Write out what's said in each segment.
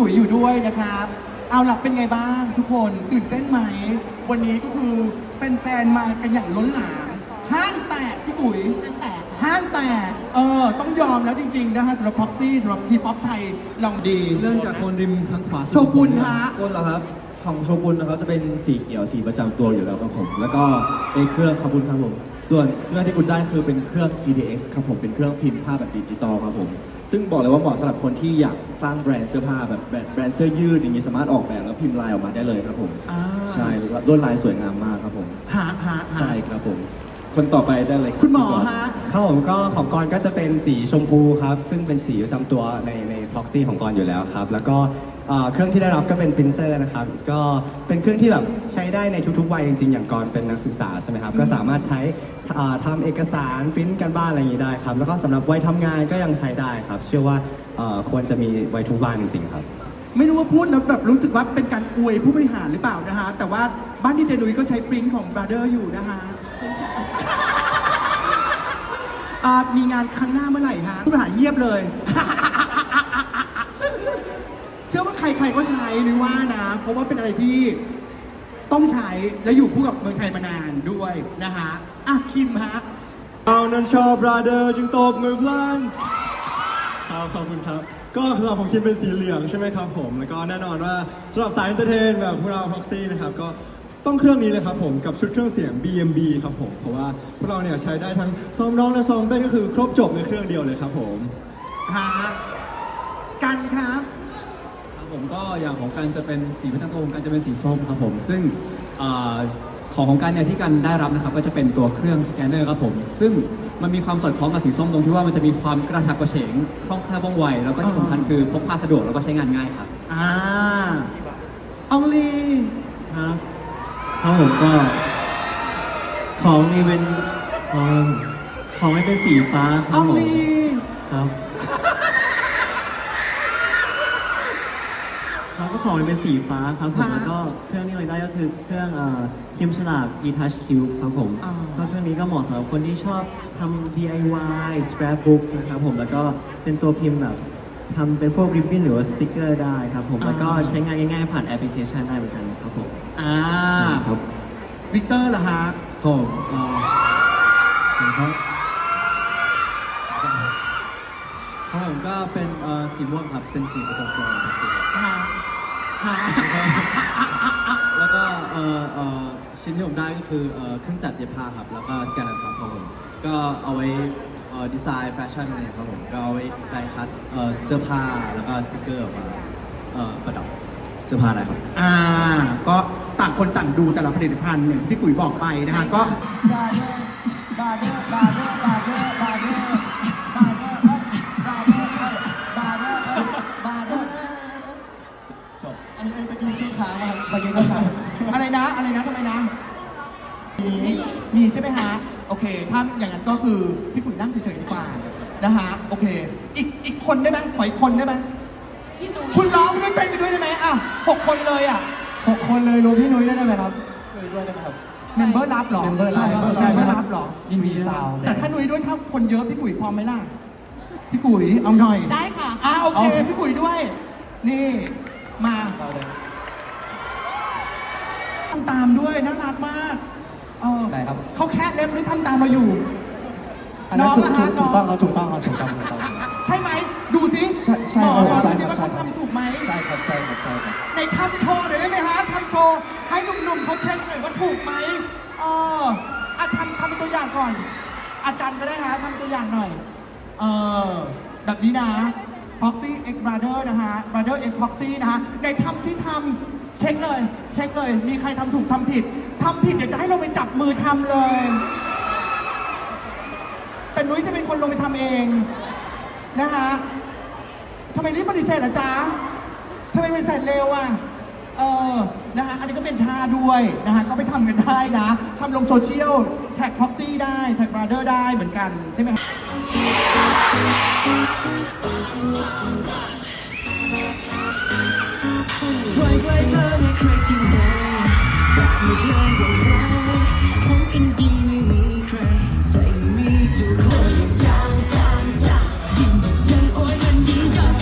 ปุ๋ยอยู่ด้วยนะครับ เอาล่ะเป็นไงบ้างทุกคนตื่นเต้นไหม วันนี้ก็คือแฟนๆมากันอย่างล้นหลามห้างแตกพี่ปุ๋ย ตั้งแต่ค่ะห้างแตก เออ ต้องยอมแล้วจริง ๆ นะฮะสำหรับพ็อกซี่สำหรับทีป๊อปไทยลองดี เรื่องจากโคนริมทางขวาโชกุนฮะต้นเหรอครับ ของโชกุนนะครับจะเป็นสีเขียวสีประจำตัวอยู่แล้วครับผม แล้วก็เป็นเครื่องคาบุนครับผม ส่วนเครื่องที่คุณได้คือเป็นเครื่อง GTX ครับผมเป็นเครื่องพิมพ์ผ้าแบบดิจิตอลครับผม ซึ่งบอกเลยว่าเหมาะสำหรับคนที่อยากสร้างแบรนด์เสื้อผ้าแบบแบรนด์แบรนด์เสื้อยืดอย่างนี้สามารถออกแบบแล้วพิมพ์ลายออกมาได้เลยครับผม อ่าใช่ลวดลายสวยงามมากครับผม หาหาหา ใช่ครับผม คนต่อไปได้เลยคุณหมอฮะ ครับผมก็ของกรก็จะเป็นสีชมพูครับ ซึ่งเป็นสีประจำตัวในใน proxy ของกรอยู่แล้วครับ แล้วก็เอ่อเครื่องที่ได้รับก็เป็นปรินเตอร์นะครับ ก็เป็นเครื่องที่แบบใช้ได้ในทุกๆวัยจริงๆ อย่างกรเป็นนักศึกษาใช่ไหมครับ ก็สามารถใช้อ่าทำเอกสารปริ้นกันบ้านอะไรอย่างนี้ได้ครับ แล้วก็สำหรับวัยทำงานก็ยังใช้ได้ครับ เชื่อว่าเอ่อควรจะมีไว้ทุกบ้านจริงๆครับ ไม่รู้ว่าพูดแล้วแบบรู้สึกว่าเป็นการอวยผู้บริหารหรือเปล่านะฮะแต่ว่าบ้านดีเจนุ้ยก็ใช้ปริ้นของ Brother อยู่นะฮะอ่ามีงานครั้งหน้าเมื่อไหร่ฮะผู้บริหารเงียบเลย เชื่อว่าใครๆก็ใช้นุ้ยว่านะ เพราะว่าเป็นอะไรที่ต้องใช้และอยู่คู่กับเมืองไทยมานานด้วยนะฮะอะคิมฮะเอานั้นชอบบราเดอร์จึงตบมือพลันครับขอบคุณครับ ก็สำหรับผมคิดเป็นสีเหลืองใช่ไหมครับผม แล้วก็แน่นอนว่าสำหรับสายเอนเตอร์เทนแบบพวกเรา Proxy นะครับก็ต้องเครื่องนี้เลยครับผมกับชุดเครื่องเสียง BMB ครับผม เพราะว่าพวกเราเนี่ยใช้ได้ทั้งซ้อมร้องและซ้อมเต้นก็คือครบจบในเครื่องเดียวเลยครับผมฮะกันครับครับ ผมก็อย่างของการจะเป็นสีประจำตัวของการจะเป็นสีส้มครับผม ซึ่งอ่าของของการเนี่ยที่การได้รับนะครับก็จะเป็นตัวเครื่องสแกนเนอร์ครับผม ซึ่งมันมีความสอดคล้องกับสีส้มตรงที่ว่ามันจะมีความกระฉับกระเฉงคล่องแคล่วว่องไวแล้วก็ที่สำคัญคือพกพาสะดวกแล้วก็ใช้งานง่ายครับ อ่าอองลีครับครับผมก็ ของนี่เป็นเอ่อของนี่เป็นสีฟ้าคอรัอบงผมลี ครับครับก็ ของนี่เป็นสีฟ้าครับผมฮะแล้วก็เครื่องที่เราได้ก็คือเครื่องเอ่อพิมพ์ฉลาก e-touch cube ครับผมอ่า ก็เครื่องนี้ก็เหมาะสำหรับคนที่ชอบทำ DIY scrapbook นะครับผมแล้วก็เป็นตัวพิมพ์แบบทำเป็นพวกริบบิ้นหรือว่าสติกเกอร์ได้ครับผมแล้วก็ใช้งานง่ายๆผ่านแอปพลิเคชันได้เหมือนกันครับผมอ่าใช่ครับวิกเตอร์ล่ะฮะผมเอ่อครับของผมก็เป็นเอ่อสีม่วงครับ เป็นสีประจำตัวของสีฮะฮะ แล้วก็เอ่อเอ่อชิ้นที่ผมได้ก็คือเอ่อเครื่องจัดเย็บผ้าครับ แล้วก็สแกนนะครับครับผมก็เอาไว้เอ่อดีไซน์แฟชั่นอะไรครับผมก็เอาไว้ไดคัดเอ่อเสื้อผ้าแล้วก็สติกเกอร์ออกมาเอ่อประดับเสื้อผ้าได้ครับ อ่า ก็ต่างคนต่างดูแต่ละผลิตภัณฑ์อย่างที่พี่กุ๋ยบอกไปนะฮะก็ บาเดอร์บาเดอร์บาเดอร์ มีใช่ไหมฮะ โอเค ถ้าอย่างนั้นก็คือพี่ปุ๋ยนั่งเฉยๆดีกว่านะฮะ โอเค อีกอีกคนได้ไหมขออีกคนได้ไหมพี่หนุ่ยคุณร้องไปด้วยเต้นไปด้วยได้ไหมอะหกคนเลยอะหกคนเลยรวมพี่นุ้ยได้ไหมครับเมมเบอร์รับเหรอเมมเบอร์รับเมมเบอร์รับเหรอยินดีซาวแต่ถ้านุ้ยด้วยถ้าคนเยอะพี่กุ๋ยพร้อมไหมล่ะ พี่กุ๋ยเอาหน่อย ได้ค่ะ อะโอเคพี่กุ๋ยด้วย นี่มาทำตามด้วยน่ารักมาก เออได้ครับ เขาแคะเล็บหรือทำตามเราอยู่ อันนั้นถูกน้องนะถูฮะกถูกน้ต้อองงครับถูกต้องครับถูกต้องถูกต้องถูกต้อง ใช่ไหม ดูสิใช่ใช่หมอครับหมอใช่ดูสิครับ ว่าใช่เขาครับทำถูกไหมใช่ครับใช่ครับใช่ครับ ในทำโชว์หน่อยได้ไหมฮะทำโชว์ให้หนุ่มๆเขาเช็คหน่อยว่าถูกไหมเอออะทำทำเป็นตัวอย่างก่อน อาจารย์ก็ได้ฮะทำตัวอย่างหน่อย เออแบบนี้นะ Proxy X Brother นะฮะ Brother X Proxy นะฮะในทำซิทำเช็คเลย เช็คเลย มีใครทำถูกทำผิด ทำผิดเดี๋ยวจะให้เราไปจับมือทำเลย แต่นุ้ยจะเป็นคนลงไปทำเองนะฮะทำไมรีบปฏิเสธล่ะจ๊ะทำไมไม่ใส่เร็วอะเออนะฮะอันนี้ก็เป็นท่าด้วยนะฮะก็ไปทำกันได้นะทำลงโซเชียลแท็กพ็อกซี่ได้แท็กบราเดอร์ได้เหมือนกันใช่ไหมครับใครใกล้เธอไม่ใครที่ไหน ไม่เคยหวั่นไหวผมเองดีไม่มีใคร ใจไม่มีจุดคอยจางจางจางยิ่งยังโอนยิ่งจาง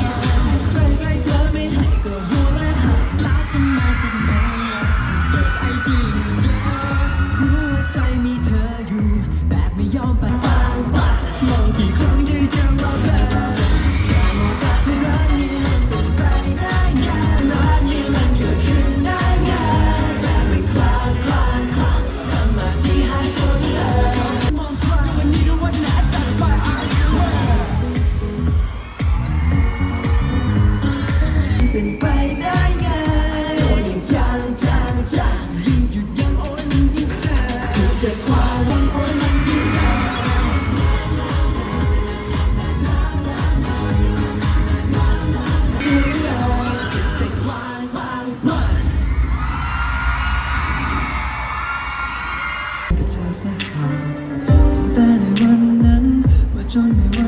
ใกล้เธอไม่ให้ก็รู้ละหักลาทำไมจะไม่เสิร์ไอจีม่เจอรู้ว่าใจมีเธออยู่แบบไม่ยอมไป เธอสักคราวตั้งแต่ในวันนั้นมาจนในวัน